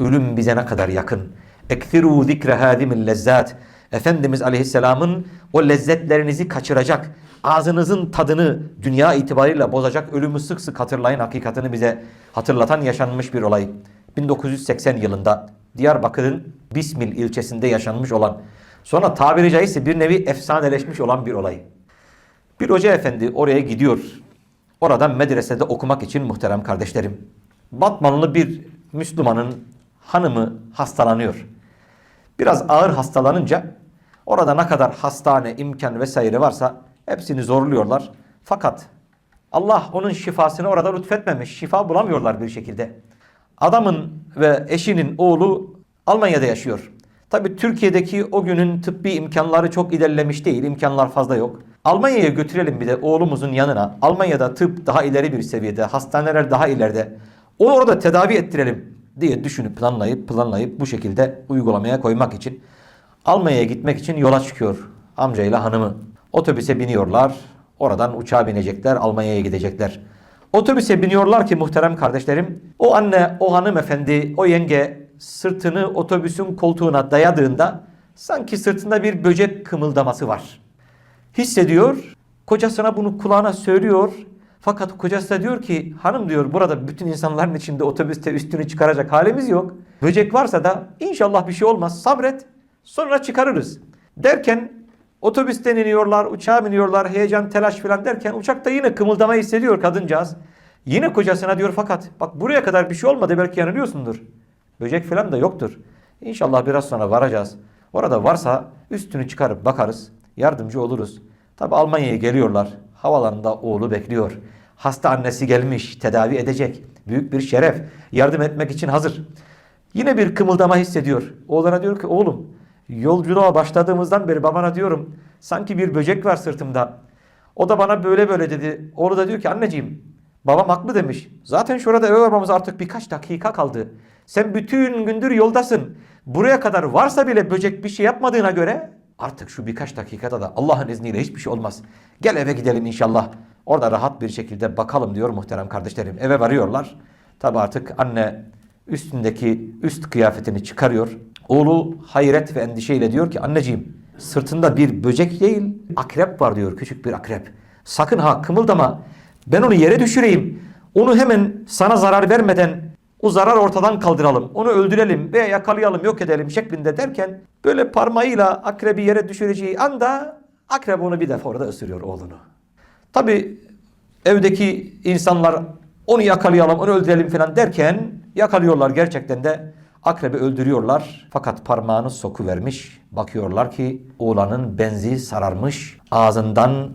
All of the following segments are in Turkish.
Ölüm bize ne kadar yakın. Ekfiru zikre hadimil lezzat. Efendimiz Aleyhisselam'ın o lezzetlerinizi kaçıracak, ağzınızın tadını dünya itibariyle bozacak ölümü sık sık hatırlayın hakikatini bize hatırlatan yaşanmış bir olay. 1980 yılında Diyarbakır'ın Bismil ilçesinde yaşanmış olan sonra tabiri caizse bir nevi efsaneleşmiş olan bir olay. Bir hoca efendi oraya gidiyor. Oradan medresede okumak için muhterem kardeşlerim. Batmanlı bir Müslümanın hanımı hastalanıyor. Biraz ağır hastalanınca orada ne kadar hastane, imkan vesaire varsa hepsini zorluyorlar. Fakat Allah onun şifasını orada lütfetmemiş. Şifa bulamıyorlar bir şekilde. Adamın ve eşinin oğlu Almanya'da yaşıyor. Tabi Türkiye'deki o günün tıbbi imkanları çok ilerlemiş değil. imkanlar fazla yok. Almanya'ya götürelim bir de oğlumuzun yanına. Almanya'da tıp daha ileri bir seviyede, hastaneler daha ileride. Onu orada tedavi ettirelim diye düşünüp planlayıp planlayıp bu şekilde uygulamaya koymak için Almanya'ya gitmek için yola çıkıyor amcayla hanımı. Otobüse biniyorlar. Oradan uçağa binecekler, Almanya'ya gidecekler. Otobüse biniyorlar ki muhterem kardeşlerim, o anne, o hanımefendi, o yenge sırtını otobüsün koltuğuna dayadığında sanki sırtında bir böcek kımıldaması var. Hissediyor, kocasına bunu kulağına söylüyor. Fakat kocası da diyor ki hanım diyor burada bütün insanların içinde otobüste üstünü çıkaracak halimiz yok. Böcek varsa da inşallah bir şey olmaz sabret sonra çıkarırız. Derken otobüsten iniyorlar, uçağa biniyorlar, heyecan, telaş falan derken uçakta yine kımıldama hissediyor kadıncağız. Yine kocasına diyor fakat bak buraya kadar bir şey olmadı belki yanılıyorsundur. Böcek falan da yoktur. İnşallah biraz sonra varacağız. Orada varsa üstünü çıkarıp bakarız. Yardımcı oluruz. Tabi Almanya'ya geliyorlar. Havalarında oğlu bekliyor. Hasta annesi gelmiş. Tedavi edecek. Büyük bir şeref. Yardım etmek için hazır. Yine bir kımıldama hissediyor. Oğluna diyor ki oğlum yolculuğa başladığımızdan beri babana diyorum sanki bir böcek var sırtımda. O da bana böyle böyle dedi. Oğlu da diyor ki anneciğim babam haklı demiş. Zaten şurada eve varmamız artık birkaç dakika kaldı. Sen bütün gündür yoldasın. Buraya kadar varsa bile böcek bir şey yapmadığına göre artık şu birkaç dakikada da Allah'ın izniyle hiçbir şey olmaz. Gel eve gidelim inşallah. Orada rahat bir şekilde bakalım diyor muhterem kardeşlerim. Eve varıyorlar. Tabi artık anne üstündeki üst kıyafetini çıkarıyor. Oğlu hayret ve endişeyle diyor ki anneciğim sırtında bir böcek değil akrep var diyor küçük bir akrep. Sakın ha kımıldama ben onu yere düşüreyim. Onu hemen sana zarar vermeden o zarar ortadan kaldıralım. Onu öldürelim veya yakalayalım yok edelim şeklinde derken böyle parmağıyla akrebi yere düşüreceği anda akrep onu bir defa orada ısırıyor oğlunu. Tabi evdeki insanlar onu yakalayalım onu öldürelim falan derken yakalıyorlar gerçekten de akrebi öldürüyorlar. Fakat parmağını soku vermiş. Bakıyorlar ki oğlanın benzi sararmış. Ağzından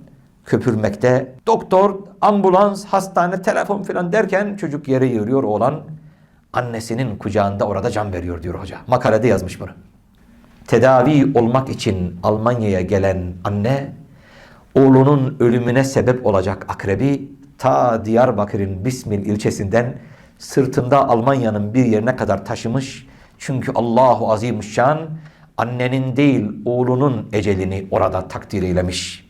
köpürmekte. Doktor, ambulans, hastane, telefon falan derken çocuk yere yığılıyor oğlan. Annesinin kucağında orada can veriyor diyor hoca. Makalede yazmış bunu. Tedavi olmak için Almanya'ya gelen anne oğlunun ölümüne sebep olacak akrebi ta Diyarbakır'ın Bismil ilçesinden sırtında Almanya'nın bir yerine kadar taşımış. Çünkü Allahu Azimüşşan annenin değil oğlunun ecelini orada takdir eylemiş.